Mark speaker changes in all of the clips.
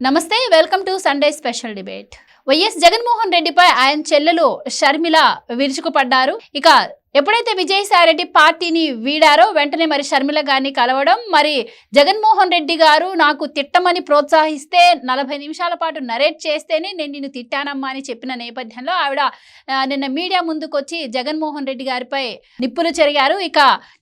Speaker 1: నమస్తే welcome to Sunday special debate YS Jaganmohan రెడ్డిపై ఆయన చెల్లెలు షర్మిల విరుచుకుపడ్డారు. ఇక ఎప్పుడైతే విజయసాయిరెడ్డి పార్టీని వీడారో వెంటనే మరి షర్మిల గారిని కలవడం మరి జగన్మోహన్ రెడ్డి గారు నాకు తిట్టమని ప్రోత్సహిస్తే నలభై నిమిషాల పాటు నరేట్ చేస్తేనే నేను నిన్ను తిట్టానమ్మా అని చెప్పిన నేపథ్యంలో ఆవిడ నిన్న మీడియా ముందుకొచ్చి జగన్మోహన్ రెడ్డి గారిపై నిప్పులు చెరిగారు. ఇక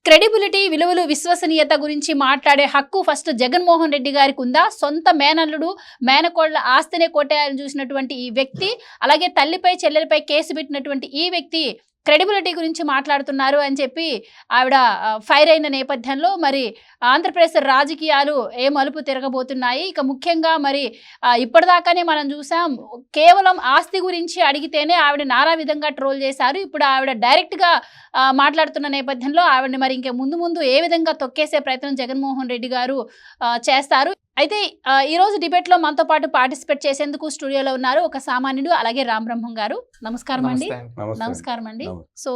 Speaker 1: క్రెడిబిలిటీ విలువలు విశ్వసనీయత గురించి మాట్లాడే హక్కు ఫస్ట్ జగన్మోహన్ రెడ్డి గారికి ఉందా? సొంత మేనల్లుడు మేనకోళ్ళ ఆస్తినే కొట్టేయాలని చూసినటువంటి ఈ వ్యక్తి అలాగే తల్లిపై చెల్లెలపై కేసు పెట్టినటువంటి ఈ వ్యక్తి క్రెడిబిలిటీ గురించి మాట్లాడుతున్నారు అని చెప్పి ఆవిడ ఫైర్ అయిన నేపథ్యంలో మరి ఆంధ్రప్రదేశ్ రాజకీయాలు ఏ మలుపు తిరగబోతున్నాయి. ఇక ముఖ్యంగా మరి ఇప్పటిదాకానే మనం చూసాం కేవలం ఆస్తి గురించి అడిగితేనే ఆవిడ నానా విధంగా ట్రోల్ చేశారు. ఇప్పుడు ఆవిడ డైరెక్ట్గా మాట్లాడుతున్న నేపథ్యంలో ఆవిడని మరి ఇంకే ముందు ముందు ఏ విధంగా తొక్కేసే ప్రయత్నం జగన్మోహన్ రెడ్డి గారు చేస్తారు. అయితే ఈరోజు డిబేట్లో మనతో పాటు పార్టిసిపేట్ చేసేందుకు స్టూడియోలో ఉన్నారు ఒక సామాన్యుడు అలాగే రామ్ బ్రహ్మం గారు. నమస్కారం అండి. నమస్కారం అండి. సో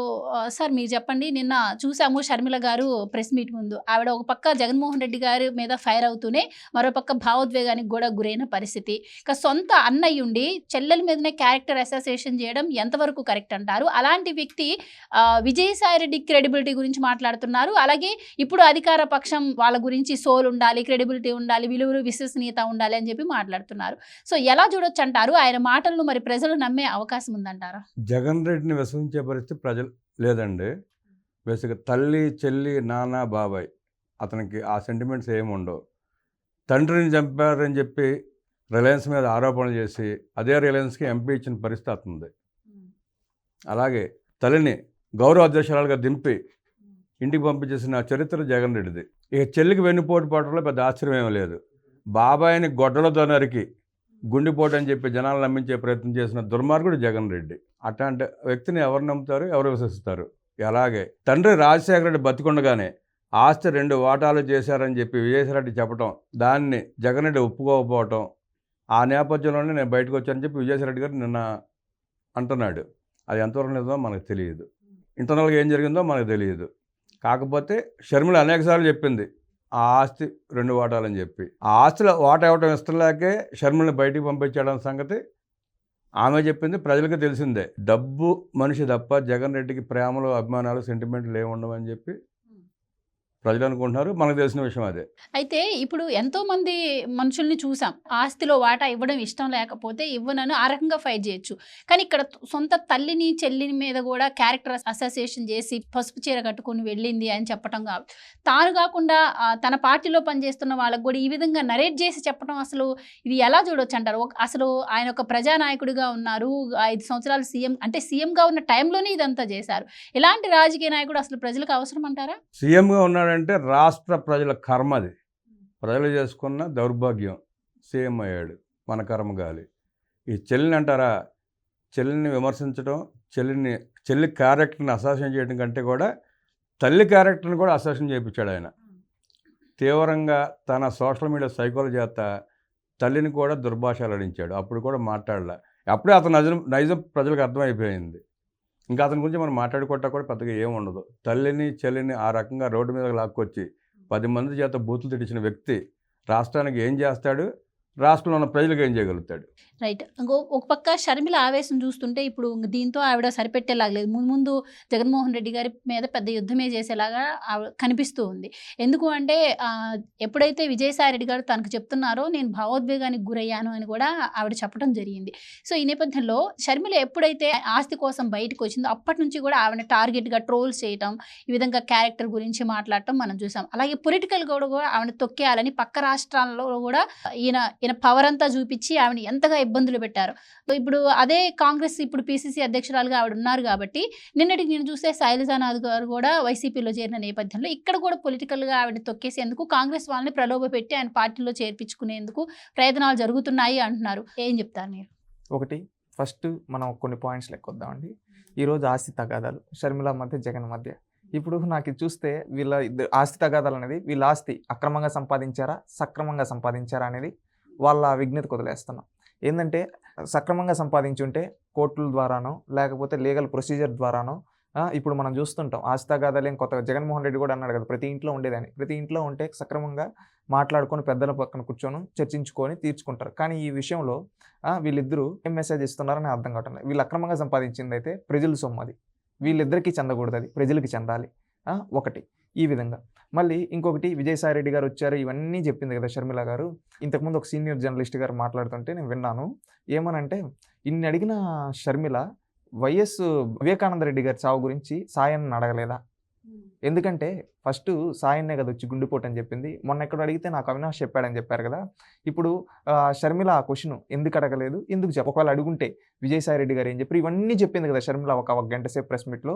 Speaker 1: సార్ మీరు చెప్పండి నిన్న చూసాము షర్మిల గారు ప్రెస్ మీట్ ముందు. ఆవిడ ఒక పక్క జగన్మోహన్ రెడ్డి గారి మీద ఫైర్ అవుతూనే మరో పక్క భావోద్వేగానికి కూడా గురైన పరిస్థితి. ఇక సొంత అన్నయ్య ఉండి చెల్లెల మీదనే క్యారెక్టర్ అసోసియేషన్ చేయడం ఎంతవరకు కరెక్ట్ అంటారు? అలాంటి వ్యక్తి విజయసాయి రెడ్డి క్రెడిబిలిటీ గురించి మాట్లాడుతున్నారు. అలాగే ఇప్పుడు అధికార పక్షం వాళ్ళ గురించి సోల్ ఉండాలి క్రెడిబిలిటీ ఉండాలి విలువలు విశ్వసనీయత ఉండాలి అని చెప్పి మాట్లాడుతున్నారు. సో ఎలా చూడొచ్చు అంటారు? ఆయన మాటలను మరి ప్రజలు నమ్మే అవకాశం ఉందంటారా
Speaker 2: జగన్ రెడ్డిని విశ్వసించే పరిస్థితి ప్రజలు లేదండి. బేసిక్గా తల్లి చెల్లి నాన్న బాబాయ్ అతనికి ఆ సెంటిమెంట్స్ ఏమి ఉండవు. తండ్రిని చంపారని చెప్పి రిలయన్స్ మీద ఆరోపణలు చేసి అదే రిలయన్స్కి ఎంపీ ఇచ్చిన పరిస్థితి అవుతుంది అలాగే తల్లిని గౌరవ అధ్యక్షురాలుగా దింపి ఇంటికి పంపించేసిన చరిత్ర జగన్ రెడ్డిది. ఇక చెల్లికి వెన్నుపోటు పడటంలో పెద్ద ఆశ్చర్యం ఏమీ లేదు. బాబాయిని గొడ్డలతో నరికి గుండిపోటు అని చెప్పి జనాలు నమ్మించే ప్రయత్నం చేసిన దుర్మార్గుడు జగన్ రెడ్డి. అట్లాంటి వ్యక్తిని ఎవరు నమ్ముతారు? ఎవరు విశ్వసిస్తారు? అలాగే తండ్రి రాజశేఖర రెడ్డి బతికుండగానే ఆస్తి రెండు వాటాలు చేశారని చెప్పి విజయసాయిరెడ్డి చెప్పటం దాన్ని జగన్ రెడ్డి ఒప్పుకోకపోవటం ఆ నేపథ్యంలోనే నేను బయటకు వచ్చానని చెప్పి విజయసాయిరెడ్డి గారు నిన్న అంటున్నాడు. అది ఎంతవరకు నిజమో మనకు తెలియదు. ఇంటర్నల్గా ఏం జరిగిందో మనకు తెలియదు. కాకపోతే షర్మిల అనేకసార్లు చెప్పింది ఆ ఆస్తి రెండు వాటాలని చెప్పి. ఆ ఆస్తిలో వాటా ఇవ్వటం ఇష్టం లేకే షర్మిలని బయటికి పంపించడం సంగతి ఆమె చెప్పింది ప్రజలకు తెలిసిందే. డబ్బు మనిషి తప్ప జగన్ రెడ్డికి ప్రేమలు అభిమానాలు సెంటిమెంట్లు ఏమి ఉండవని చెప్పి ప్రజలు అనుకుంటున్నారు మనకు తెలిసిన విషయం అదే.
Speaker 1: అయితే ఇప్పుడు ఎంతో మంది మనుషుల్ని చూసాం. ఆస్తిలో వాటా ఇవ్వడం ఇష్టం లేకపోతే ఇవ్వనని ఆ రకంగా ఫైట్ చేయొచ్చు. కానీ ఇక్కడ సొంత తల్లిని చెల్లిని మీద కూడా క్యారెక్టర్ అసోసియేషన్ చేసి పసుపు చీర కట్టుకొని వెళ్ళింది అని చెప్పడం కాదు తాను కాకుండా తన పార్టీలో పనిచేస్తున్న వాళ్ళకు కూడా ఈ విధంగా నరేట్ చేసి చెప్పడం అసలు ఇది ఎలా చూడొచ్చు అంటారు? అసలు ఆయన ఒక ప్రజానాయకుడిగా ఉన్నారు. ఐదు సంవత్సరాలు సీఎం అంటే సీఎంగా ఉన్న టైంలోనే ఇదంతా చేశారు. ఇలాంటి రాజకీయ నాయకుడు అసలు ప్రజలకు అవసరం అంటారా?
Speaker 2: సీఎంగా ఉన్నాడంటే రాష్ట్ర ప్రజల కర్మది ప్రజలు చేసుకున్న దౌర్భాగ్యం సీఎం అయ్యాడు మన కర్మగాలి ఈ చెల్లిని అంటారా? చెల్లిని విమర్శించడం చెల్లిని చెల్లి క్యారెక్టర్ని అసాసం చేయడం కంటే కూడా తల్లి క్యారెక్టర్ని కూడా అసాసం చేయించాడు ఆయన. తీవ్రంగా తన సోషల్ మీడియా సైకోల చేత తల్లిని కూడా దుర్భాషలు ఆడించాడు అప్పుడు కూడా మాట్లాడలే. అప్పుడే అతను నజం నైజం ప్రజలకు అర్థమైపోయింది. ఇంకా అతని గురించి మనం మాట్లాడుకోవటం కూడా పెద్దగా ఏమి ఉండదు. తల్లిని చెల్లిని ఆ రకంగా రోడ్డు మీద లాక్కొచ్చి పది మంది చేత బూతులు తెడిచిన వ్యక్తి రాష్ట్రానికి ఏం చేస్తాడు? రాష్ట్రంలో ఉన్న ప్రజలకు ఏం చేయగలుగుతాడు?
Speaker 1: రైట్. ఇంకో ఒక పక్క షర్మిల ఆవేశం చూస్తుంటే ఇప్పుడు దీంతో ఆవిడ సరిపెట్టేలాగలేదు ముందు ముందు జగన్మోహన్ రెడ్డి గారి మీద పెద్ద యుద్ధమే చేసేలాగా కనిపిస్తూ ఉంది. ఎందుకు అంటే ఎప్పుడైతే విజయసాయి రెడ్డి గారు తనకు చెప్తున్నారో నేను భావోద్వేగానికి గురయ్యాను అని కూడా ఆవిడ చెప్పడం జరిగింది. సో ఈ నేపథ్యంలో షర్మిల ఎప్పుడైతే ఆస్తి కోసం బయటకు వచ్చిందో అప్పటి నుంచి కూడా ఆవిడ టార్గెట్గా ట్రోల్స్ చేయటం ఈ విధంగా క్యారెక్టర్ గురించి మాట్లాడటం మనం చూసాం. అలాగే పొలిటికల్ కూడా కూడా ఆవిడ తొక్కేయాలని పక్క రాష్ట్రాల్లో కూడా ఈయన ఈయన పవర్ అంతా చూపించి ఆవిడ ఎంతగా ఇబ్బందులు పెట్టారు. ఇప్పుడు అదే కాంగ్రెస్ ఇప్పుడు పిసిసి అధ్యక్షురాలుగా ఆవిడ ఉన్నారు కాబట్టి నిన్నటికి నేను చూస్తే శైలజానాథ్ గారు కూడా వైసీపీలో చేరిన నేపథ్యంలో ఇక్కడ కూడా పొలిటికల్గా ఆవిడ తొక్కేసేందుకు కాంగ్రెస్ వాళ్ళని ప్రలోభ పెట్టి ఆయన పార్టీలో చేర్పించుకునేందుకు ప్రయత్నాలు జరుగుతున్నాయి అంటున్నారు. ఏం చెప్తారు మీరు?
Speaker 3: ఒకటి ఫస్ట్ మనం కొన్ని పాయింట్స్ లెక్కొద్దామండి. ఈరోజు ఆస్తి తగాదాలు షర్మిల మధ్య జగన్ మధ్య. ఇప్పుడు నాకు చూస్తే వీళ్ళ ఇద్దరు ఆస్తి తగాదాలు అనేది వీళ్ళ ఆస్తి అక్రమంగా సంపాదించారా సక్రమంగా సంపాదించారా అనేది వాళ్ళ విజ్ఞతకు వదిలేస్తున్నాం ఏంటంటే సక్రమంగా సంపాదించుంటే కోర్టుల ద్వారానో లేకపోతే లీగల్ ప్రొసీజర్ ద్వారానో ఇప్పుడు మనం చూస్తుంటాం. ఆస్థాగాదాలేం కొత్తగా. జగన్మోహన్ రెడ్డి కూడా అన్నాడు కదా ప్రతి ఇంట్లో ఉండేదని. ప్రతి ఇంట్లో ఉంటే సక్రమంగా మాట్లాడుకొని పెద్దల పక్కన కూర్చొని చర్చించుకొని తీర్చుకుంటారు. కానీ ఈ విషయంలో వీళ్ళిద్దరూ ఏం మెసేజ్ ఇస్తున్నారని అర్థం కావటం లేదు. వీళ్ళు అక్రమంగా సంపాదించింది అయితే ప్రజల సొమ్ము అది. వీళ్ళిద్దరికీ చెందకూడదు అది. ప్రజలకి చెందాలి. ఒకటి. ఈ విధంగా. మళ్ళీ ఇంకొకటి విజయసాయి రెడ్డి గారు వచ్చారు ఇవన్నీ చెప్పింది కదా షర్మిల గారు. ఇంతకుముందు ఒక సీనియర్ జర్నలిస్ట్ గారు మాట్లాడుతుంటే నేను విన్నాను ఏమనంటే ఇన్ని అడిగిన షర్మిల వైఎస్ వివేకానంద రెడ్డి గారి చావు గురించి సాయాన్ని అడగలేదా? ఎందుకంటే ఫస్ట్ సాయన్నే కదా వచ్చి గుండెపోటు అని చెప్పింది మొన్న ఎక్కడ అడిగితే నాకు అవినాష్ చెప్పాడని చెప్పారు కదా. ఇప్పుడు షర్మిల ఆ క్వశ్చన్ ఎందుకు అడగలేదు ఎందుకు చెప్ప ఒకవేళ అడుగుంటే విజయసాయి రెడ్డి గారు ఏం చెప్పారు ఇవన్నీ చెప్పింది కదా షర్మిల ఒక ఒక గంట సేపు ప్రెస్ మీట్లో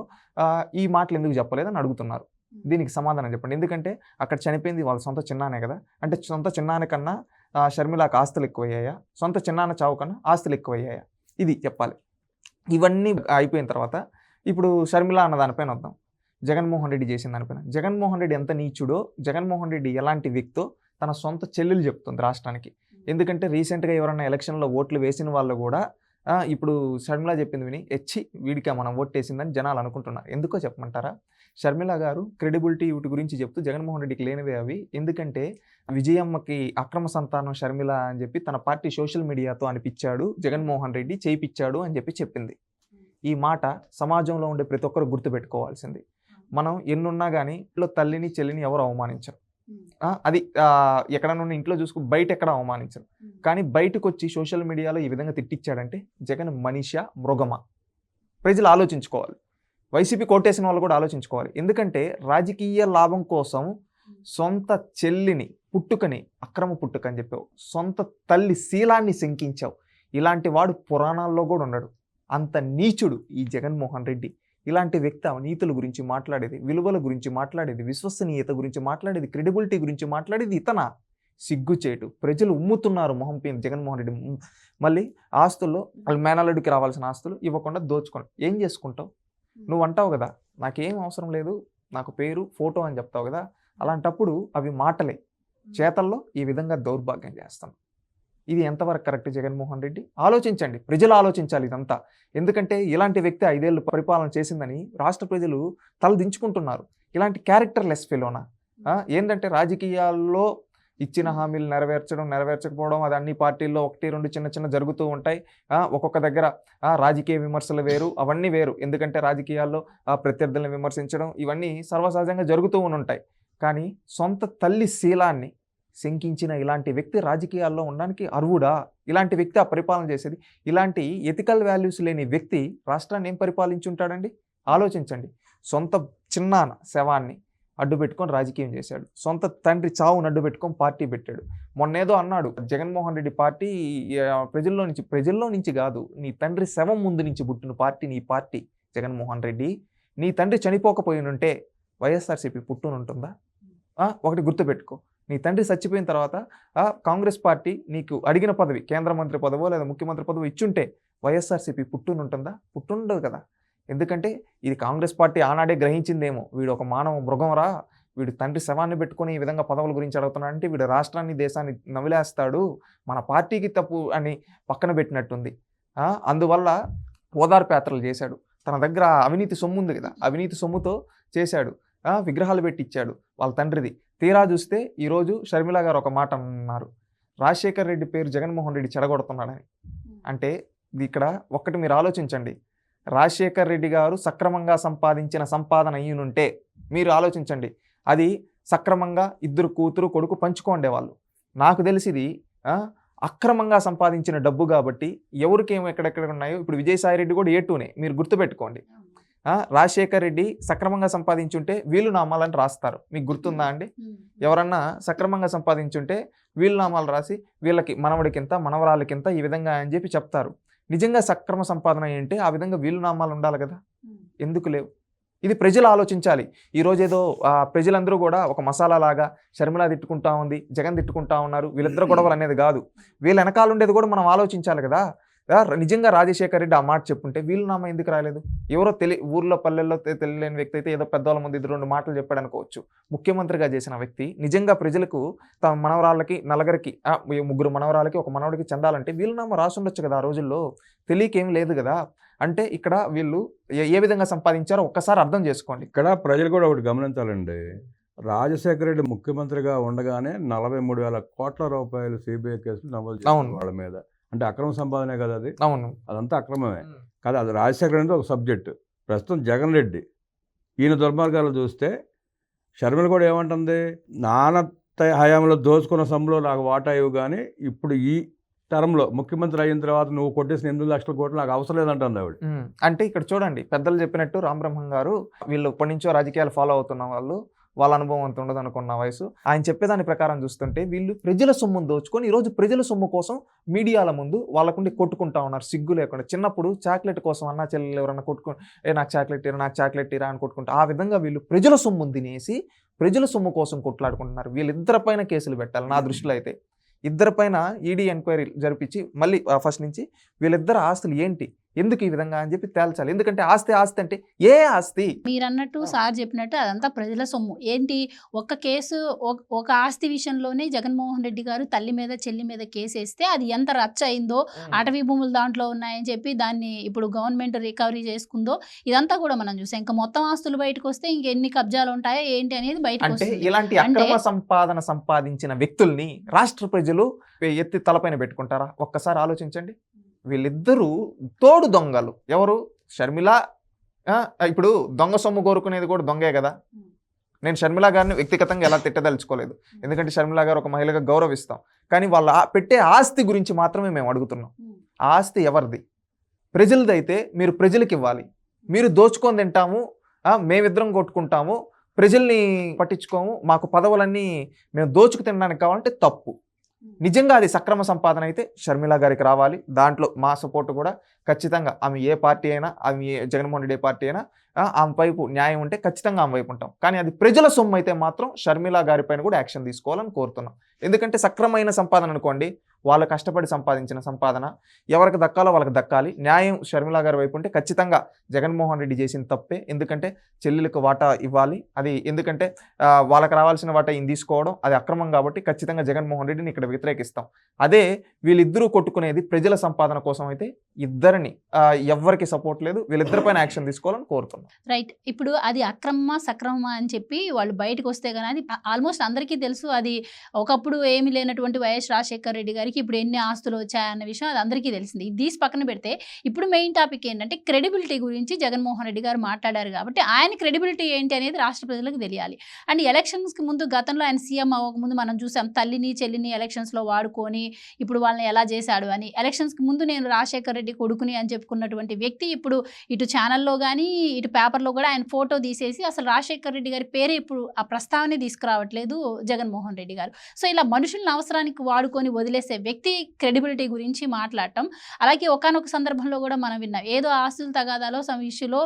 Speaker 3: ఈ మాటలు ఎందుకు చెప్పలేదని అడుగుతున్నారు. దీనికి సమాధానం చెప్పండి. ఎందుకంటే అక్కడ చనిపోయింది వాళ్ళ సొంత చిన్నానే కదా. అంటే సొంత చిన్నాన్న కన్నా షర్మిలకు ఆస్తులు ఎక్కువయ్యాయా? సొంత చిన్నాన్న చావు కన్నా ఆస్తులు ఎక్కువయ్యాయా? ఇది చెప్పాలి. ఇవన్నీ అయిపోయిన తర్వాత ఇప్పుడు షర్మిల అన్న దానిపైన వద్దాం. జగన్మోహన్ రెడ్డి చేసిన దానిపైన జగన్మోహన్ రెడ్డి ఎంత నీచుడో జగన్మోహన్ రెడ్డి ఎలాంటి వ్యక్తో తన సొంత చెల్లెలు చెప్తుంది రాష్ట్రానికి. ఎందుకంటే రీసెంట్గా ఎవరైనా ఎలక్షన్లో ఓట్లు వేసిన వాళ్ళు కూడా ఇప్పుడు షర్మిల చెప్పింది విని ఎచ్చి వీడికి మనం ఓట్ వేసిందని జనాలు అనుకుంటున్నారు. ఎందుకో చెప్పమంటారా? షర్మిల గారు క్రెడిబిలిటీ వీటి గురించి చెప్తూ జగన్మోహన్ రెడ్డికి లేనివే అవి. ఎందుకంటే విజయమ్మకి అక్రమ సంతానం షర్మిల అని చెప్పి తన పార్టీ సోషల్ మీడియాతో అనిపించాడు. జగన్మోహన్ రెడ్డి చేయిపించాడు అని చెప్పి చెప్పింది. ఈ మాట సమాజంలో ఉండే ప్రతి ఒక్కరు గుర్తుపెట్టుకోవాల్సింది. మనం ఎన్నున్నా కానీ ఇంట్లో తల్లిని చెల్లిని ఎవరు అవమానించరు. అది ఎక్కడ నుండి ఇంట్లో చూసుకు బయట ఎక్కడ అవమానించరు కానీ బయటకు వచ్చి సోషల్ మీడియాలో ఈ విధంగా తిట్టించాడంటే జగన్ మనిష మృగమా? ప్రజలు ఆలోచించుకోవాలి. వైసీపీ కోటేసిన వాళ్ళు కూడా ఆలోచించుకోవాలి. ఎందుకంటే రాజకీయ లాభం కోసం సొంత చెల్లిని పుట్టుకని అక్రమ పుట్టుక అని చెప్పావు. సొంత తల్లి శీలాన్ని శంకించావు. ఇలాంటి వాడు పురాణాల్లో కూడా ఉన్నాడు అంత నీచుడు ఈ జగన్మోహన్ రెడ్డి. ఇలాంటి వ్యక్తి నీతుల గురించి మాట్లాడేది విలువల గురించి మాట్లాడేది విశ్వసనీయత గురించి మాట్లాడేది క్రెడిబిలిటీ గురించి మాట్లాడేది ఇతన? సిగ్గుచేటు. ప్రజలు ఉమ్ముతున్నారు మొహం పైన జగన్మోహన్ రెడ్డి. మళ్ళీ ఆస్తుల్లో వాళ్ళు మేనల్లుడికి రావాల్సిన ఆస్తులు ఇవ్వకుండా దోచుకోండి ఏం చేసుకుంటావు? నువ్వు అంటావు కదా నాకేం అవసరం లేదు నాకు పేరు ఫోటో అని చెప్తావు కదా అలాంటప్పుడు అవి మాటలే. చేతల్లో ఈ విధంగా దౌర్భాగ్యం చేస్తాం. ఇది ఎంతవరకు కరెక్ట్ జగన్మోహన్ రెడ్డి? ఆలోచించండి. ప్రజలు ఆలోచించాలి ఇదంతా. ఎందుకంటే ఇలాంటి వ్యక్తి ఐదేళ్ళు పరిపాలన చేసిందని రాష్ట్ర ప్రజలు తలదించుకుంటున్నారు. ఇలాంటి క్యారెక్టర్ లెస్ ఫెలోనా ఏంటంటే రాజకీయాల్లో ఇచ్చిన హామీలు నెరవేర్చడం నెరవేర్చకపోవడం అది అన్ని పార్టీల్లో ఒకటి రెండు చిన్న చిన్న జరుగుతూ ఉంటాయి. ఒక్కొక్క దగ్గర రాజకీయ విమర్శలు వేరు అవన్నీ వేరు. ఎందుకంటే రాజకీయాల్లో ఆ ప్రత్యర్థులను విమర్శించడం ఇవన్నీ సర్వసహజంగా జరుగుతూ ఉంటాయి. కానీ సొంత తల్లి శీలాన్ని శంకించిన ఇలాంటి వ్యక్తి రాజకీయాల్లో ఉండడానికి అర్హుడా? ఇలాంటి వ్యక్తి ఆ పరిపాలన చేసేది. ఇలాంటి ఎథికల్ వాల్యూస్ లేని వ్యక్తి రాష్ట్రాన్ని ఏం పరిపాలించి ఉంటాడండి ఆలోచించండి. సొంత చిన్నాన్న శవాన్ని అడ్డు పెట్టుకొని రాజకీయం చేశాడు. సొంత తండ్రి చావును అడ్డు పెట్టుకొని పార్టీ పెట్టాడు. మొన్నేదో అన్నాడు జగన్మోహన్ రెడ్డి పార్టీ ప్రజల్లో నుంచి ప్రజల్లో నుంచి కాదు నీ తండ్రి శవం ముందు నుంచి పుట్టిన పార్టీ నీ పార్టీ జగన్మోహన్ రెడ్డి. నీ తండ్రి చనిపోకపోయినుంటే వైఎస్ఆర్సీపీ పుట్టునుంటుందా ఒకటి గుర్తుపెట్టుకో. నీ తండ్రి చచ్చిపోయిన తర్వాత కాంగ్రెస్ పార్టీ నీకు అడిగిన పదవి కేంద్ర మంత్రి పదవో లేదా ముఖ్యమంత్రి పదవో ఇచ్చుంటే వైఎస్ఆర్సీపీ పుట్టునుంటుందా పుట్టుండదు కదా. ఎందుకంటే ఇది కాంగ్రెస్ పార్టీ ఆనాడే గ్రహించిందేమో. వీడు ఒక మానవ మృగంరా వీడు తండ్రి శవాన్ని పెట్టుకొని ఈ విధంగా పదవుల గురించి అడుగుతున్నాడంటే వీడు రాష్ట్రాన్ని దేశాన్ని నవిలేస్తాడు మన పార్టీకి తప్పు అని పక్కన పెట్టినట్టుంది. అందువల్ల ఓదార్పు యాత్రలు చేశాడు. తన దగ్గర అవినీతి సొమ్ము ఉంది కదా అవినీతి సొమ్ముతో చేశాడు. విగ్రహాలు పెట్టించాడు వాళ్ళ తండ్రిది. తీరా చూస్తే ఈరోజు షర్మిల గారు ఒక మాట అన్నారు. రాజశేఖర్ రెడ్డి పేరు జగన్మోహన్ రెడ్డి చెడగొడుతున్నాడని. అంటే ఇక్కడ ఒక్కటి మీరు ఆలోచించండి. రాజశేఖర్ రెడ్డి గారు సక్రమంగా సంపాదించిన సంపాదన అయ్యునుంటే మీరు ఆలోచించండి. అది సక్రమంగా ఇద్దరు కూతురు కొడుకు పంచుకోండే వాళ్ళు నాకు తెలిసిది అక్రమంగా సంపాదించిన డబ్బు కాబట్టి ఎవరికేం ఎక్కడెక్కడ ఉన్నాయో ఇప్పుడు విజయసాయి రెడ్డి కూడా ఏ టూనే మీరు గుర్తుపెట్టుకోండి. రాజశేఖర్ రెడ్డి సక్రమంగా సంపాదించుంటే వీళ్ళు నామాలని రాస్తారు. మీకు గుర్తుందా అండి? ఎవరన్నా సక్రమంగా సంపాదించుంటే వీళ్ళు నామాలు రాసి వీళ్ళకి మనవడికింత మనవరాలకింత ఈ విధంగా అని చెప్పి చెప్తారు. నిజంగా సక్రమ సంపాదన ఏంటి? ఆ విధంగా వీళ్ళు నామాలు ఉండాలి కదా? ఎందుకు లేవు? ఇది ప్రజలు ఆలోచించాలి. ఈరోజు ఏదో ప్రజలందరూ కూడా ఒక మసాలా లాగా షర్మిల తిట్టుకుంటా ఉంది జగన్ తిట్టుకుంటా ఉన్నారు వీళ్ళిద్దరు గొడవలు అనేది కాదు. వీళ్ళ వెనకాల ఉండేది కూడా మనం ఆలోచించాలి కదా? నిజంగా రాజశేఖర్ రెడ్డి ఆ మాట చెప్పుంటే వీలునామా ఎందుకు రాలేదు? ఎవరో తెలి ఊర్లో పల్లెల్లో తెలియలేని వ్యక్తి అయితే ఏదో పెద్దవాళ్ళ ముందు ఇది రెండు మాటలు చెప్పాడు అనుకోవచ్చు. ముఖ్యమంత్రిగా చేసిన వ్యక్తి నిజంగా ప్రజలకు తమ మనవరాళ్ళకి నలుగురికి ముగ్గురు మనవరాలకి ఒక మనవడికి చెందాలంటే వీలునామా రాసి ఉండొచ్చు కదా ఆ రోజుల్లో. తెలియకేం లేదు కదా. అంటే ఇక్కడ వీళ్ళు ఏ- విధంగా సంపాదించారో ఒక్కసారి అర్థం చేసుకోండి.
Speaker 2: ఇక్కడ ప్రజలు కూడా ఒకటి గమనించాలండి. రాజశేఖర రెడ్డి ముఖ్యమంత్రిగా ఉండగానే నలభై మూడు వేల కోట్ల రూపాయలు సిబిఐ కేసులు నమోదు. వాళ్ళ మీద. అంటే అక్రమ సంపాదనే కదా అది.
Speaker 3: అవును.
Speaker 2: అదంతా అక్రమమే. కాదు అది రాజశేఖర రెడ్డి ఒక సబ్జెక్టు. ప్రస్తుతం జగన్ రెడ్డి. ఈయన దుర్మార్గాలు చూస్తే షర్మిల కూడా ఏమంటుంది? నాన్న హయాంలో దోచుకున్న సొమ్ములో నాకు వాటా ఇవ్వు కానీ ఇప్పుడు ఈ టర్మ్లో ముఖ్యమంత్రి అయిన తర్వాత నువ్వు కొట్టేసిన ఎనిమిది లక్షల కోట్లు నాకు అవసరం లేదంటుంది ఆవిడ.
Speaker 3: అంటే ఇక్కడ చూడండి పెద్దలు చెప్పినట్టు రామబ్రహ్మం గారు వీళ్ళు ఇప్పటి నుంచో రాజకీయాలు ఫాలో అవుతున్న వాళ్ళు. వాళ్ళ అనుభవం అంత ఉండదు అనుకున్న వయసు. ఆయన చెప్పేదాని ప్రకారం చూస్తుంటే వీళ్ళు ప్రజల సొమ్మును దోచుకొని ఈరోజు ప్రజల సొమ్ము కోసం మీడియాల ముందు వాళ్ళకుండి కొట్టుకుంటా ఉన్నారు. సిగ్గు లేకుండా. చిన్నప్పుడు చాక్లెట్ కోసం అన్నా చెల్లెలు ఎవరన్నా కొట్టుకు ఏ నాకు చాక్లెట్ ఇరా నాకు చాక్లెట్ ఇరా అని కొట్టుకుంటా. ఆ విధంగా వీళ్ళు ప్రజల సొమ్మును తినేసి ప్రజల సొమ్ము కోసం కొట్లాడుకుంటున్నారు. వీళ్ళిద్దరిపైన కేసులు పెట్టాలి నా దృష్టిలో అయితే. ఇద్దరిపైన ఈడీ ఎంక్వైరీ జరిపించి మళ్ళీ ఫస్ట్ నుంచి వీళ్ళిద్దరు ఆస్తులు ఏంటి? ఎందుకు ఈ విధంగా అని చెప్పి తేల్చాలి. ఎందుకంటే ఆస్తి ఆస్తి అంటే ఏ ఆస్తి?
Speaker 1: మీరు అన్నట్టు సార్ చెప్పినట్టు అదంతా ప్రజల సొమ్ము. ఏంటి? ఒక కేసు ఒక- ఆస్తి విషయంలోనే జగన్మోహన్ రెడ్డి గారు తల్లి మీద చెల్లి మీద కేసు వేస్తే అది ఎంత రచ్చ అయిందో అటవీ భూములు దాంట్లో ఉన్నాయని చెప్పి దాన్ని ఇప్పుడు గవర్నమెంట్ రికవరీ చేసుకుందో ఇదంతా కూడా మనం చూసాం. ఇంకా మొత్తం ఆస్తులు బయటకు వస్తే ఇంకెన్ని కబ్జాలు ఉంటాయో ఏంటి అనేది బయటకు
Speaker 3: అంటే ఇలాంటి అక్రమ సంపాదన సంపాదించిన వ్యక్తుల్ని రాష్ట్ర ప్రజలు ఎత్తి తలపైన పెట్టుకుంటారా? ఒక్కసారి ఆలోచించండి. వీళ్ళిద్దరూ తోడు దొంగలు. ఎవరు? షర్మిల ఇప్పుడు దొంగ సొమ్ము కోరుకునేది కూడా దొంగే కదా. నేను షర్మిల గారిని వ్యక్తిగతంగా ఎలా తిట్టదలుచుకోలేదు. ఎందుకంటే షర్మిల గారు ఒక మహిళగా గౌరవిస్తాం. కానీ వాళ్ళ పెట్టే ఆస్తి గురించి మాత్రమే మేము అడుగుతున్నాం. ఆ ఆస్తి ఎవరిది? ప్రజలదైతే మీరు ప్రజలకి ఇవ్వాలి. మీరు దోచుకొని తింటాము మేమిద్దరం కొట్టుకుంటాము ప్రజల్ని పట్టించుకోము మాకు పదవులన్నీ మేము దోచుకు తినడానికి కావాలంటే తప్పు. నిజంగా అది సక్రమ సంపాదన అయితే షర్మిల గారికి రావాలి. దాంట్లో మా సపోర్ట్ కూడా ఖచ్చితంగా ఆమె ఏ పార్టీ అయినా ఆమె ఏ జగన్మోహన్ రెడ్డి ఏ పార్టీ అయినా ఆమె వైపు న్యాయం ఉంటే ఖచ్చితంగా ఆమె వైపు ఉంటాం. కానీ అది ప్రజల సొమ్ము అయితే మాత్రం షర్మిల గారిపైన కూడా యాక్షన్ తీసుకోవాలని కోరుతున్నాం. ఎందుకంటే సక్రమైన సంపాదన అనుకోండి వాళ్ళు కష్టపడి సంపాదించిన సంపాదన ఎవరికి దక్కాలో వాళ్ళకి దక్కాలి. న్యాయం షర్మిలా గారి వైపు ఉంటే ఖచ్చితంగా జగన్మోహన్ రెడ్డి చేసిన తప్పే. ఎందుకంటే చెల్లెలకు వాటా ఇవ్వాలి. అది ఎందుకంటే వాళ్ళకి రావాల్సిన వాటా ఈయన తీసుకోవడం అది అక్రమం కాబట్టి ఖచ్చితంగా జగన్మోహన్ రెడ్డిని ఇక్కడ వ్యతిరేకిస్తాం. అదే వీళ్ళిద్దరూ కొట్టుకునేది ప్రజల సంపాదన కోసం అయితే ఇద్దరిని ఎవ్వరికి సపోర్ట్ లేదు. వీళ్ళిద్దరిపైన యాక్షన్ తీసుకోవాలని కోరుతున్నాం.
Speaker 1: రైట్ ఇప్పుడు అది అక్రమమా సక్రమమా అని చెప్పి వాళ్ళు బయటకు వస్తే కానీ అది ఆల్మోస్ట్ అందరికీ తెలుసు. అది ఒకప్పుడు ఏమీ లేనటువంటి వైఎస్ రాజశేఖర్ రెడ్డి గారికి ఇప్పుడు ఎన్ని ఆస్తులు వచ్చాయన్న విషయం అది అందరికీ తెలిసింది. తీసి పక్కన పెడితే ఇప్పుడు మెయిన్ టాపిక్ ఏంటంటే క్రెడిబిలిటీ గురించి జగన్మోహన్ రెడ్డి గారు మాట్లాడారు కాబట్టి ఆయన క్రెడిబిలిటీ ఏంటి అనేది రాష్ట్ర ప్రజలకు తెలియాలి. అండ్ ఎలక్షన్స్కి ముందు గతంలో ఆయన సీఎం అవ్వకముందు మనం చూసాం తల్లిని చెల్లిని ఎలక్షన్స్లో వాడుకొని ఇప్పుడు వాళ్ళని ఎలా చేశాడు అని. ఎలక్షన్స్కి ముందు నేను రాజశేఖర్ రెడ్డి కొడుకుని అని చెప్పుకున్నటువంటి వ్యక్తి ఇప్పుడు ఇటు ఛానల్లో కానీ ఇటు పేపర్లో కూడా ఆయన ఫోటో తీసేసి అసలు రాజశేఖర్ రెడ్డి గారి పేరే ఇప్పుడు ఆ ప్రస్తావనే తీసుకురావట్లేదు జగన్మోహన్ రెడ్డి గారు. సో ఇలా మనుషులను అవసరానికి వాడుకొని వదిలేసే వ్యక్తి క్రెడిబిలిటీ గురించి మాట్లాడటం అలాగే ఒకానొక సందర్భంలో కూడా మనం విన్నాం ఏదో ఆస్తుల తగాదాలో సమ్ ఇష్యూలో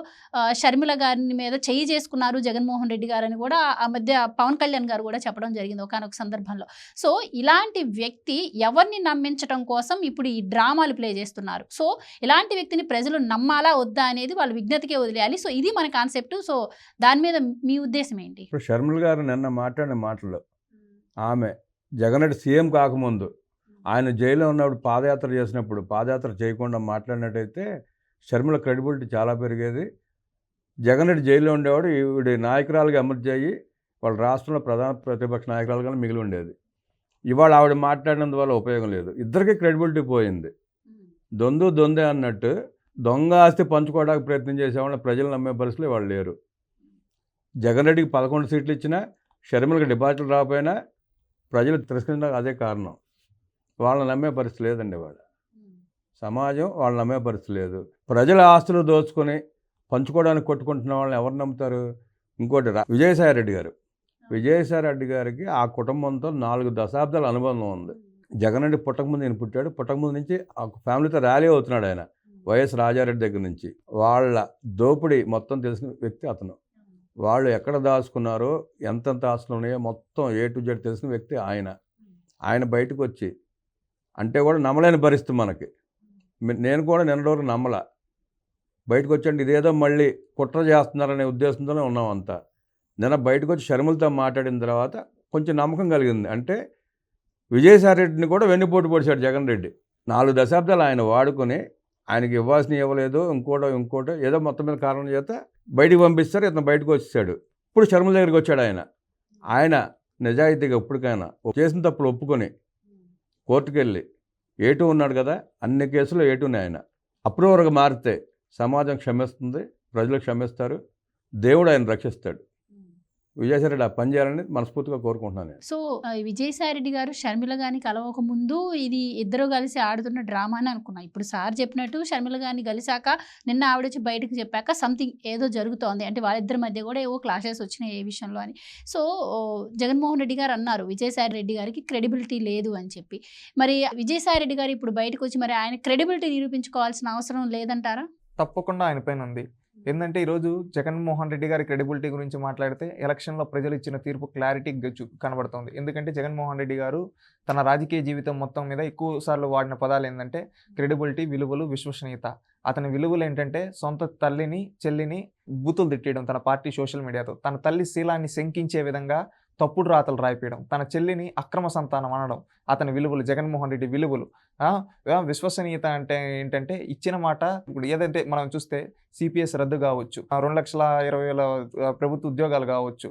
Speaker 1: షర్మిల గారిని మీద చేయి చేసుకున్నారు జగన్మోహన్ రెడ్డి గారు అని కూడా ఆ మధ్య పవన్ కళ్యాణ్ గారు కూడా చెప్పడం జరిగింది ఒకానొక సందర్భంలో. సో ఇలాంటి వ్యక్తి ఎవరిని నమ్మించడం కోసం ఇప్పుడు ఈ డ్రామాలు ప్లే చేస్తున్నారు. సో ఇలాంటి వ్యక్తిని ప్రజలు నమ్మాలా వద్దా అనేది వాళ్ళు విజ్ఞతకే వదిలేయాలి. సో ఇది మన కాన్సెప్ట్. సో దాని మీద మీ ఉద్దేశం ఏంటి?
Speaker 2: ఇప్పుడు షర్మిల గారు నిన్న మాట్లాడిన మాటలు. ఆమె జగన్ రెడ్డి సీఎం కాకముందు ఆయన జైల్లో ఉన్నప్పుడు పాదయాత్ర చేసినప్పుడు పాదయాత్ర చేయకుండా మాట్లాడినట్టయితే షర్మిల క్రెడిబిలిటీ చాలా పెరిగేది. జగన్ రెడ్డి జైల్లో ఉండేవాడు ఈవిడ నాయకురాలుగా ఎమర్జీ అయ్యి వాళ్ళ రాష్ట్రంలో ప్రధాన ప్రతిపక్ష నాయకురాలుగా మిగిలి ఉండేది. ఇవాళ ఆవిడ మాట్లాడినందువల్ల ఉపయోగం లేదు. ఇద్దరికీ క్రెడిబిలిటీ పోయింది. దొందు దొందే అన్నట్టు దొంగ ఆస్తి పంచుకోవడానికి ప్రయత్నం చేసేవాళ్ళ ప్రజలు నమ్మే పరిస్థితులు వాళ్ళు లేరు. జగన్ రెడ్డికి పదకొండు సీట్లు ఇచ్చినా షర్మిలకు డిపాజిట్లు రాకపోయినా ప్రజలు తిరస్కరించడానికి అదే కారణం. వాళ్ళని నమ్మే పరిస్థితి లేదండి వాళ్ళ సమాజం వాళ్ళు నమ్మే పరిస్థితి లేదు. ప్రజల ఆస్తులు దోచుకొని పంచుకోవడానికి కొట్టుకుంటున్న వాళ్ళని ఎవరు నమ్ముతారు? ఇంకోటి రా- విజయసాయి రెడ్డి గారు. విజయసాయి రెడ్డి గారికి ఆ కుటుంబంతో నాలుగు దశాబ్దాల అనుబంధం ఉంది. జగన్ రెడ్డి పుట్టకముందు నేను పుట్టాడు. పుట్టకముందు నుంచి ఆ ఫ్యామిలీతో ర్యాలీ అవుతున్నాడు ఆయన. వైఎస్ రాజారెడ్డి దగ్గర నుంచి. వాళ్ళ దోపిడీ మొత్తం తెలిసిన వ్యక్తి అతను. వాళ్ళు ఎక్కడ దాచుకున్నారో ఎంతెంత ఆస్తులు ఉన్నాయో మొత్తం ఏ టు జెడ్ తెలిసిన వ్యక్తి ఆయన. ఆయన బయటకు వచ్చి అంటే కూడా నమ్మలేని పరిస్థితి మనకి. నేను కూడా నిన్న రోజు నమ్మల. బయటకు వచ్చండి ఇదేదో మళ్ళీ కుట్ర చేస్తున్నారనే ఉద్దేశంతోనే ఉన్నాం అంతా. నిన్న బయటకు వచ్చి షర్మిలతో మాట్లాడిన తర్వాత కొంచెం నమ్మకం కలిగింది. అంటే విజయసాయి రెడ్డిని కూడా వెన్నుపోటు పొడిచాడు జగన్ రెడ్డి. నాలుగు దశాబ్దాలు ఆయన వాడుకొని ఆయనకి ఇవ్వాల్సిన ఇవ్వలేదు ఇంకోటో ఇంకోటో ఏదో మొత్తం మీద కారణం చేత బయటికి పంపిస్తారు ఇతను బయటకు వచ్చేసాడు. ఇప్పుడు శర్మల దగ్గరికి వచ్చాడు ఆయన. ఆయన నిజాయితీగా ఎప్పటికైనా చేసిన తప్పులు ఒప్పుకొని కోర్టుకు వెళ్ళి ఏటూ ఉన్నాడు కదా అన్ని కేసులు ఏటునే ఆయన. అప్రూవర్గా మారితే సమాజం క్షమిస్తుంది ప్రజలు క్షమిస్తారు దేవుడు ఆయన రక్షిస్తాడు. విజయసాయి రెడ్డి ఆ పని చేయాలని మనస్ఫూర్తిగా కోరుకుంటున్నాను నేను.
Speaker 1: సో విజయసాయి రెడ్డి గారు షర్మిల గాని కలవక ముందు ఇది ఇద్దరు కలిసి ఆడుతున్న డ్రామా అని అనుకున్నా. ఇప్పుడు సార్ చెప్పినట్టు షర్మిల గారిని కలిసాక నిన్న ఆవిడ వచ్చి బయటకు చెప్పాక సంథింగ్ ఏదో జరుగుతోంది. అంటే వాళ్ళిద్దరి మధ్య కూడా ఏవో క్లాషెస్ వచ్చినాయి ఏ విషయంలో అని. సో జగన్మోహన్ రెడ్డి గారు అన్నారు విజయసాయి రెడ్డి గారికి క్రెడిబిలిటీ లేదు అని చెప్పి. మరి విజయసాయి రెడ్డి గారు ఇప్పుడు బయటకు వచ్చి మరి ఆయన క్రెడిబిలిటీ నిరూపించుకోవాల్సిన అవసరం లేదంటారా?
Speaker 3: తప్పకుండా ఆయన పైన ఉంది. ఏంటంటే ఈరోజు జగన్మోహన్ రెడ్డి గారి క్రెడిబిలిటీ గురించి మాట్లాడితే ఎలక్షన్లో ప్రజలు ఇచ్చిన తీర్పు క్లారిటీ కనబడుతుంది. ఎందుకంటే జగన్మోహన్ రెడ్డి గారు తన రాజకీయ జీవితం మొత్తం మీద ఎక్కువ సార్లు వాడిన పదాలు ఏంటంటే క్రెడిబిలిటీ విలువలు విశ్వసనీయత. అతని విలువలు ఏంటంటే సొంత తల్లిని చెల్లిని బూతులు తిట్టేయడం తన పార్టీ సోషల్ మీడియాతో. తన తల్లి శీలాన్ని శంకించే విధంగా తప్పుడు రాతలు రాయిపోయడం తన చెల్లిని అక్రమ సంతానం అనడం అతని విలువలు జగన్మోహన్ రెడ్డి విలువలు విశ్వసనీయత అంటే ఏంటంటే ఇచ్చిన మాట ఇప్పుడు ఏదంటే మనం చూస్తే సిపిఎస్ రద్దు కావచ్చు రెండు లక్షల ఇరవై వేల ప్రభుత్వ ఉద్యోగాలు కావచ్చు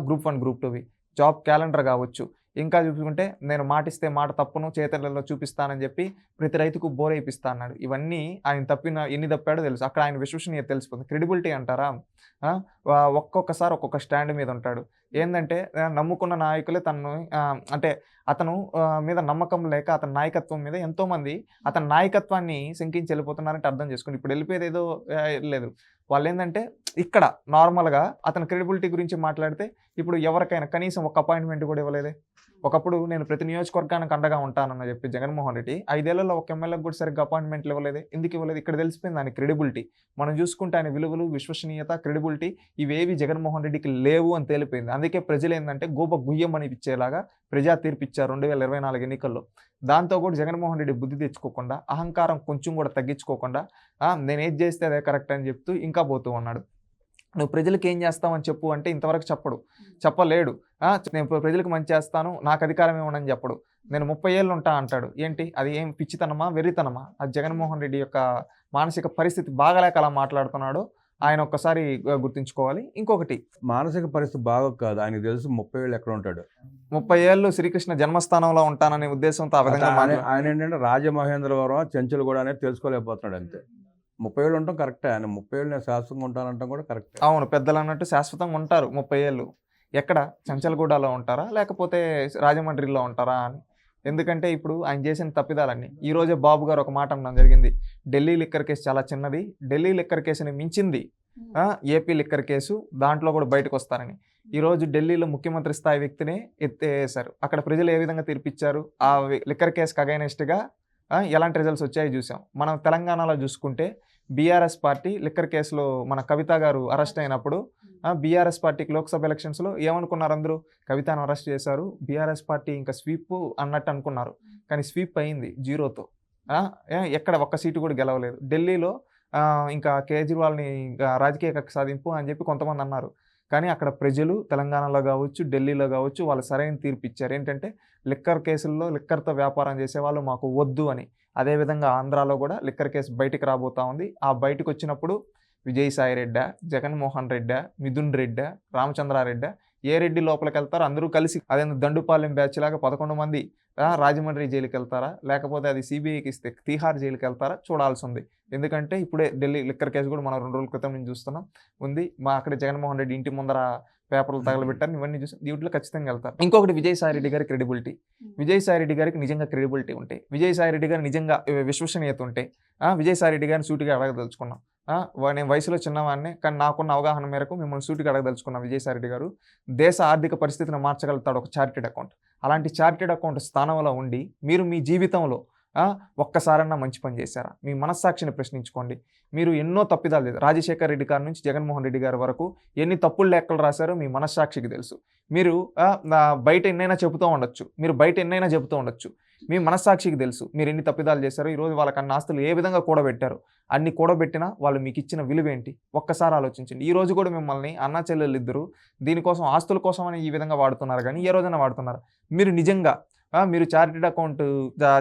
Speaker 3: గ్రూప్ వన్ గ్రూప్ టూవి జాబ్ క్యాలెండర్ కావచ్చు ఇంకా చూసుకుంటే నేను మాటిస్తే మాట తప్పును చేతలలో చూపిస్తానని చెప్పి ప్రతి రైతుకు బోరేపిస్తా అన్నాడు. ఇవన్నీ ఆయన తప్పిన ఎన్ని తప్పాడో తెలుసు. అక్కడ ఆయన విశ్వసనీయత తెలిసిపోతుంది. క్రెడిబిలిటీ అంటారా? ఒక్కొక్కసారి ఒక్కొక్క స్టాండ్ మీద ఉంటాడు. ఏంటంటే నమ్ముకున్న నాయకులే తను అంటే అతను మీద నమ్మకం లేక అతని నాయకత్వం మీద ఎంతోమంది అతని నాయకత్వాన్ని శంకించి వెళ్ళిపోతున్నారంటే అర్థం చేసుకుని ఇప్పుడు వెళ్ళిపోయేది ఏదో లేదు. వాళ్ళు ఏంటంటే ఇక్కడ నార్మల్గా అతని క్రెడిబిలిటీ గురించి మాట్లాడితే ఇప్పుడు ఎవరికైనా కనీసం ఒక అపాయింట్మెంట్ కూడా ఇవ్వలేదే. ఒకప్పుడు నేను ప్రతి నియోజకవర్గానికి అండగా ఉంటానని చెప్పి జగన్మోహన్ రెడ్డి ఐదేళ్ళలో ఒక ఎమ్మెల్యేకి కూడా సరిగ్గా అపాయింట్మెంట్లు ఇవ్వలేదు. ఎందుకు ఇవ్వలేదు? ఇక్కడ తెలిసిపోయింది ఆయన క్రెడిబిలిటీ మనం చూసుకుంటే ఆయన విలువలు విశ్వసనీయత క్రెడిబిలిటీ ఇవేవి జగన్మోహన్ రెడ్డికి లేవు అని తేలిపోయింది. అందుకే ప్రజలు ఏంటంటే గోప గుయ్యమని ఇచ్చేలాగా ప్రజా తీర్పు ఇచ్చారు రెండు వేల ఇరవై నాలుగు ఎన్నికల్లో. దాంతో కూడా జగన్మోహన్ రెడ్డి బుద్ధి తెచ్చుకోకుండా అహంకారం కొంచెం కూడా తగ్గించుకోకుండా నేను ఏది చేస్తే అదే కరెక్ట్ అని చెప్తూ ఇంకా పోతూ ఉన్నాడు. నువ్వు ప్రజలకు ఏం చేస్తావని చెప్పు అంటే ఇంతవరకు చెప్పడు. చెప్పలేడు. "ఆ, నేను ప్రజలకు మంచి చేస్తాను నాకు అధికారం ఇవ్వనని చెప్పడు. నేను ముప్పై ఏళ్ళు ఉంటా అంటాడు. ఏంటి? అది ఏం పిచ్చితనమా వెర్రితనమా? అది జగన్మోహన్ రెడ్డి యొక్క మానసిక పరిస్థితి బాగలేక అలా మాట్లాడుతున్నాడు. ఆయన ఒక్కసారి గుర్తుంచుకోవాలి. ఇంకొకటి.
Speaker 2: మానసిక పరిస్థితి బాగా కాదు. ఆయనకు తెలుసు ముప్పై వేలు ఎక్కడ ఉంటాడు.
Speaker 3: ముప్పై ఏళ్ళు శ్రీకృష్ణ జన్మస్థానంలో ఉంటాననే ఉద్దేశంతో ఆ విధంగా
Speaker 2: ఆయన ఏంటంటే రాజమహేంద్రవరం చెంచులు కూడా అనేది తెలుసుకోలేకపోతున్నాడు అంతే. ముప్పై ఏళ్ళు ఉంటాం కరెక్టే. ఆయన ముప్పై ఏళ్ళు నేను శాశ్వతంగా ఉంటానంటాం కూడా కరెక్టే.
Speaker 3: అవును పెద్దలు అన్నట్టు శాశ్వతంగా ఉంటారు ముప్పై ఏళ్ళు. ఎక్కడ? చంచలగూడలో ఉంటారా? లేకపోతే రాజమండ్రిలో ఉంటారా అని. ఎందుకంటే ఇప్పుడు ఆయన చేసిన తప్పిదాలన్నీ. ఈ రోజే బాబు గారు ఒక మాట అనడం జరిగింది. ఢిల్లీ లిక్కర్ కేసు చాలా చిన్నది. ఢిల్లీ లిక్కర్ కేసుని మించింది. ఆ, ఏపీ లిక్కర్ కేసు దాంట్లో కూడా బయటకు వస్తారని. ఈ రోజు ఢిల్లీలో ముఖ్యమంత్రి స్థాయి వ్యక్తిని ఎత్తేసారు. అక్కడ ప్రజలు ఏ విధంగా తీర్పిచ్చారు? ఆ లిక్కర్ కేసుకి అగైనెస్ట్గా ఎలాంటి రిజల్ట్స్ వచ్చాయో చూసాం మనం తెలంగాణలో చూసుకుంటే బీఆర్ఎస్ పార్టీ లిక్కర్ కేసులో మన కవిత గారు అరెస్ట్ అయినప్పుడు బీఆర్ఎస్ పార్టీకి లోక్సభ ఎలక్షన్స్లో ఏమనుకున్నారు అందరూ? కవితను అరెస్ట్ చేశారు. బీఆర్ఎస్ పార్టీ ఇంకా స్వీప్ అన్నట్టు అనుకున్నారు. కానీ స్వీప్ అయింది జీరోతో. ఎక్కడ ఒక్క సీటు కూడా గెలవలేదు. ఢిల్లీలో ఇంకా కేజ్రీవాల్ని ఇంకా రాజకీయ కక్ష సాధింపు అని చెప్పి కొంతమంది అన్నారు. కానీ అక్కడ ప్రజలు తెలంగాణలో కావచ్చు ఢిల్లీలో కావచ్చు వాళ్ళు సరైన తీర్పు ఇచ్చారు. ఏంటంటే లిక్కర్ కేసుల్లో లిక్కర్తో వ్యాపారం చేసే వాళ్ళు మాకు వద్దు అని. అదేవిధంగా ఆంధ్రాలో కూడా లిక్కర్ కేసు బయటికి రాబోతా ఉంది. ఆ బయటకు వచ్చినప్పుడు విజయసాయి రెడ్డా జగన్మోహన్ రెడ్డా మిథున్ రెడ్డా రామచంద్రారెడ్డా ఏ రెడ్డి లోపలికి వెళ్తారో అందరూ కలిసి అదే దండుపాలెం బ్యాచ్ లాగా పదకొండు మంది రాజమండ్రి జైలుకి వెళ్తారా లేకపోతే అది సిబిఐకి ఇస్తే తీహార్ జైలుకి వెళ్తారా చూడాల్సి ఉంది ఎందుకంటే ఇప్పుడే ఢిల్లీ లిక్కర్ కేసు కూడా మనం రెండు రోజుల క్రితం నుంచి చూస్తున్నాం. ఉంది. మా అక్కడ జగన్మోహన్ రెడ్డి ఇంటి ముందర పేపర్లు తగలబెట్టారు. ఇవన్నీ చూసి వీటిలో ఖచ్చితంగా వెళ్తారు. ఇంకొకటి విజయసాయి రెడ్డి గారి క్రెడిబిలిటీ విజయసాయి రెడ్డి గారికి నిజంగా క్రెడిబిలిటీ ఉంటే విజయసాయి రెడ్డి గారు నిజంగా విశ్వసనీయత ఉంటే ఆ, విజయసాయి రెడ్డి గారిని సూటిగా అడగదలుచుకున్నాం నేను వయసులో చిన్నవాడిని కానీ నాకున్న అవగాహన మేరకు మిమ్మల్ని సూటిగా అడగదలుచుకున్న విజయసాయిరెడ్డి గారు దేశ ఆర్థిక పరిస్థితిని మార్చగలుగుతాడు ఒక చార్టెడ్ అకౌంట్. అలాంటి చార్టెడ్ అకౌంట్ స్థానంలో ఉండి మీరు మీ జీవితంలో ఒక్కసారన్నా మంచి పని చేశారా? మీ మనస్సాక్షిని ప్రశ్నించుకోండి. మీరు ఎన్నో తప్పిదాలు లేదు రాజశేఖర్ రెడ్డి గారి నుంచి జగన్మోహన్ రెడ్డి గారి వరకు ఎన్ని తప్పులు లెక్కలు రాశారో మీ మనస్సాక్షికి తెలుసు. మీరు బయట ఎన్నైనా చెబుతూ ఉండొచ్చు. మీరు బయట ఎన్నైనా చెబుతూ ఉండొచ్చు. మీ మనస్సాక్షికి తెలుసు. మీరు ఎన్ని తప్పిదాలు చేశారో ఈరోజు వాళ్ళకి అన్న ఆస్తులు ఏ విధంగా కూడబెట్టారు అన్ని కూడబెట్టినా వాళ్ళు మీకు ఇచ్చిన విలువ ఏంటి ఒక్కసారి ఆలోచించండి. ఈ రోజు కూడా మిమ్మల్ని అన్నా చెల్లెలు ఇద్దరు దీనికోసం ఆస్తుల కోసం అని ఈ విధంగా వాడుతున్నారు కానీ ఏ రోజైనా వాడుతున్నారు. మీరు నిజంగా మీరు చారిటెడ్ అకౌంట్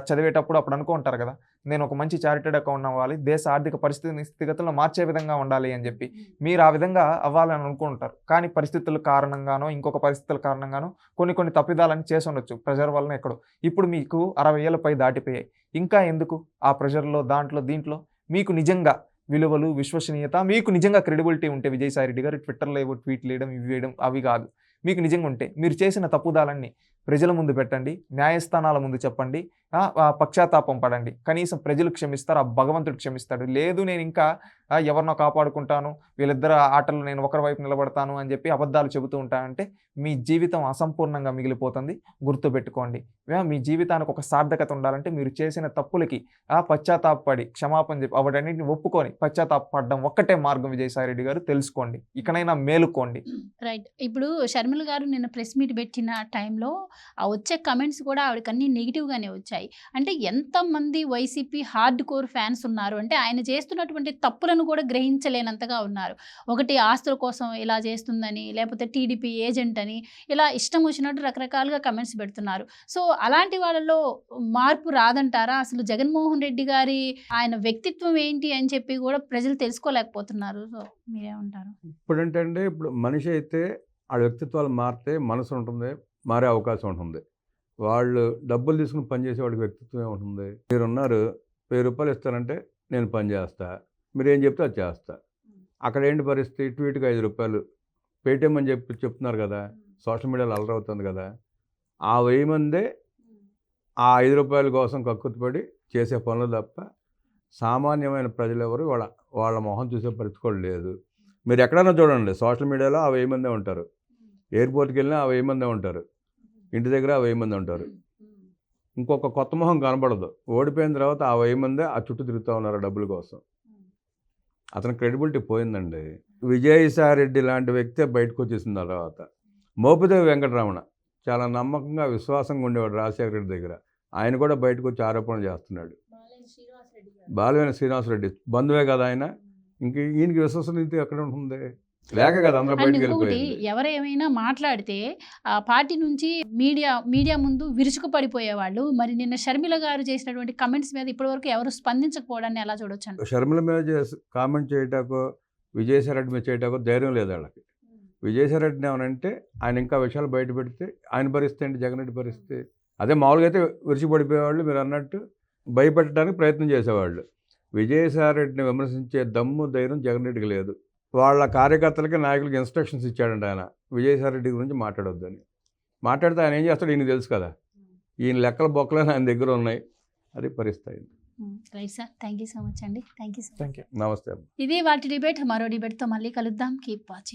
Speaker 3: చదివేటప్పుడు అప్పుడు అనుకుంటారు కదా నేను ఒక మంచి చారిటెడ్ అకౌంట్ అవ్వాలి దేశ ఆర్థిక పరిస్థితిని స్థితిగతులను మార్చే విధంగా ఉండాలి అని చెప్పి మీరు ఆ విధంగా అవ్వాలని అనుకుంటారు. కానీ పరిస్థితుల కారణంగానో ఇంకొక పరిస్థితుల కారణంగానో కొన్ని కొన్ని తప్పిదాలని చేసి ఉండొచ్చు. ప్రెషర్ వలన ఎక్కడో. ఇప్పుడు మీకు అరవై ఏళ్ళ పై దాటిపోయాయి. ఇంకా ఎందుకు? ఆ ప్రెషర్లో దాంట్లో దీంట్లో మీకు నిజంగా విలువలు విశ్వసనీయత మీకు నిజంగా క్రెడిబిలిటీ ఉంటే విజయసాయి రెడ్డి గారు ట్విట్టర్లో ఏవో ట్వీట్లు వేయడం ఇవి వేయడం అవి కాదు. మీకు నిజంగా ఉంటే మీరు చేసిన తప్పుదాలన్నీ ప్రజల ముందు పెట్టండి న్యాయస్థానాల ముందు చెప్పండి పక్షాతాపం పశ్చాత్తాపం పడండి. కనీసం ప్రజలు క్షమిస్తారు ఆ భగవంతుడు క్షమిస్తాడు. లేదు నేను ఇంకా ఎవరినో కాపాడుకుంటాను వీళ్ళిద్దరు ఆటల్లో నేను ఒకరి వైపు నిలబడతాను అని చెప్పి అబద్ధాలు చెబుతూ ఉంటానంటే మీ జీవితం అసంపూర్ణంగా మిగిలిపోతుంది. గుర్తుపెట్టుకోండి. మీ జీవితానికి ఒక సార్థకత ఉండాలంటే మీరు చేసిన తప్పులకి ఆ పశ్చాత్తాపడి క్షమాపణ చెప్పి వాటన్నింటిని ఒప్పుకొని పశ్చాత్తాపడడం ఒక్కటే మార్గం విజయసాయిరెడ్డి గారు. తెలుసుకోండి. ఇకనైనా మేలుకోండి.
Speaker 1: రైట్. ఇప్పుడు షర్మిల గారు నిన్న ప్రెస్ మీట్ పెట్టిన టైంలో ఆ వచ్చే కమెంట్స్ కూడా ఆవిడకి అన్ని నెగిటివ్గానే వచ్చాయి. అంటే ఎంతమంది వైసీపీ హార్డ్ కోర్ ఫ్యాన్స్ ఉన్నారు? అంటే ఆయన చేస్తున్నటువంటి తప్పులను కూడా గ్రహించలేనంతగా ఉన్నారు. ఒకటి ఆస్తుల కోసం ఇలా చేస్తుందని లేకపోతే టీడీపీ ఏజెంట్ అని ఇలా ఇష్టం వచ్చినట్టు రకరకాలుగా కమెంట్స్ పెడుతున్నారు. సో అలాంటి వాళ్ళలో మార్పు రాదంటారా? అసలు జగన్మోహన్ రెడ్డి గారి ఆయన వ్యక్తిత్వం ఏంటి అని చెప్పి కూడా ప్రజలు తెలుసుకోలేకపోతున్నారు. సో మీరేమంటారు?
Speaker 2: ఇప్పుడు ఏంటంటే ఇప్పుడు మనిషి అయితే ఆ వ్యక్తిత్వాలు మారితే మనసు ఉంటుంది మారే అవకాశం ఉంటుంది. వాళ్ళు డబ్బులు తీసుకుని పనిచేసే వాళ్ళకి వ్యక్తిత్వం ఏముంటుంది? మీరు ఉన్నారు వెయ్యి రూపాయలు ఇస్తారంటే నేను పని చేస్తా. మీరు ఏం చెప్తే అది చేస్తా. అక్కడ ఏంటి పరిస్థితి? ట్వీట్కి ఐదు రూపాయలు. పేటిఎం అని చెప్పి చెప్తున్నారు కదా సోషల్ మీడియాలో అలరవుతుంది కదా ఆ వెయ్యి మందే ఆ ఐదు రూపాయల కోసం కక్కుర్తిపడి చేసే పనులు తప్ప సామాన్యమైన ప్రజలు ఎవరు వాళ్ళ వాళ్ళ మొహం చూసే పరిస్థితి కూడా లేదు. మీరు ఎక్కడైనా చూడండి సోషల్ మీడియాలో ఆ వెయ్యి మందే ఉంటారు. ఎయిర్పోర్ట్కి వెళ్ళినా ఆ వెయ్యి మందే ఉంటారు. ఇంటి దగ్గర ఆ వెయ్యి మంది ఉంటారు. ఇంకొక కొత్త మొహం కనపడదు ఓడిపోయిన తర్వాత ఆ వెయ్యి మందే ఆ చుట్టూ తిరుగుతూ ఉన్నారు డబ్బుల కోసం. అతని క్రెడిబిలిటీ పోయిందండి. విజయసాయి రెడ్డి లాంటి వ్యక్తే బయటకు వచ్చేసిన తర్వాత మోపిదేవి వెంకటరమణ చాలా నమ్మకంగా విశ్వాసంగా ఉండేవాడు రాజశేఖర రెడ్డి దగ్గర. ఆయన కూడా బయటకు వచ్చి ఆరోపణలు చేస్తున్నాడు. బాలవేన శ్రీనివాసరెడ్డి బంధువే కదా ఆయన. ఇంక ఈయనకి విశ్వసనీయత ఎక్కడ ఉంటుంది? లేక కదా
Speaker 1: ఇంకొకటి
Speaker 2: వెళ్ళిపోయింది.
Speaker 1: ఎవరేమైనా మాట్లాడితే ఆ పార్టీ నుంచి మీడియా మీడియా ముందు విరుచుకు పడిపోయేవాళ్ళు. మరి నిన్న షర్మిల గారు చేసినటువంటి కమెంట్స్ మీద ఇప్పటివరకు ఎవరు స్పందించకపోవడాన్ని ఎలా చూడొచ్చు
Speaker 2: షర్మిల మీద కామెంట్ చేయటాకో విజయసాయి రెడ్డి మీద చేయటాకో ధైర్యం లేదు వాళ్ళకి విజయసాయి రెడ్డిని ఏమనంటే ఆయన ఇంకా విషయాలు బయట పెడితే ఆయన పరిస్థితి ఏంటి? జగన్ రెడ్డి పరిస్థితి అదే మామూలుగా అయితే విరిచిపడిపోయేవాళ్ళు మీరు అన్నట్టు భయపెట్టడానికి ప్రయత్నం చేసేవాళ్ళు. విజయసాయి రెడ్డిని విమర్శించే దమ్ము ధైర్యం జగన్ రెడ్డికి లేదు. వాళ్ళ కార్యకర్తలకి నాయకులకి ఇన్స్ట్రక్షన్స్ ఇచ్చాడంట ఆయన. విజయసాయి రెడ్డి గురించి మాట్లాడొద్దని. మాట్లాడితే ఆయన ఏం చేస్తాడు ఈయన తెలుసు కదా. ఈయన లెక్కల బొక్కలని ఆయన దగ్గర ఉన్నాయి. అది పరిస్థితి
Speaker 1: right sir. Thank you so much అండి. Thank you so
Speaker 3: thank you
Speaker 2: నమస్తే.
Speaker 1: ఇది వాటి డిబేట్ మరో డిబేట్తో మళ్ళీ కలుద్దాం. Keep watching.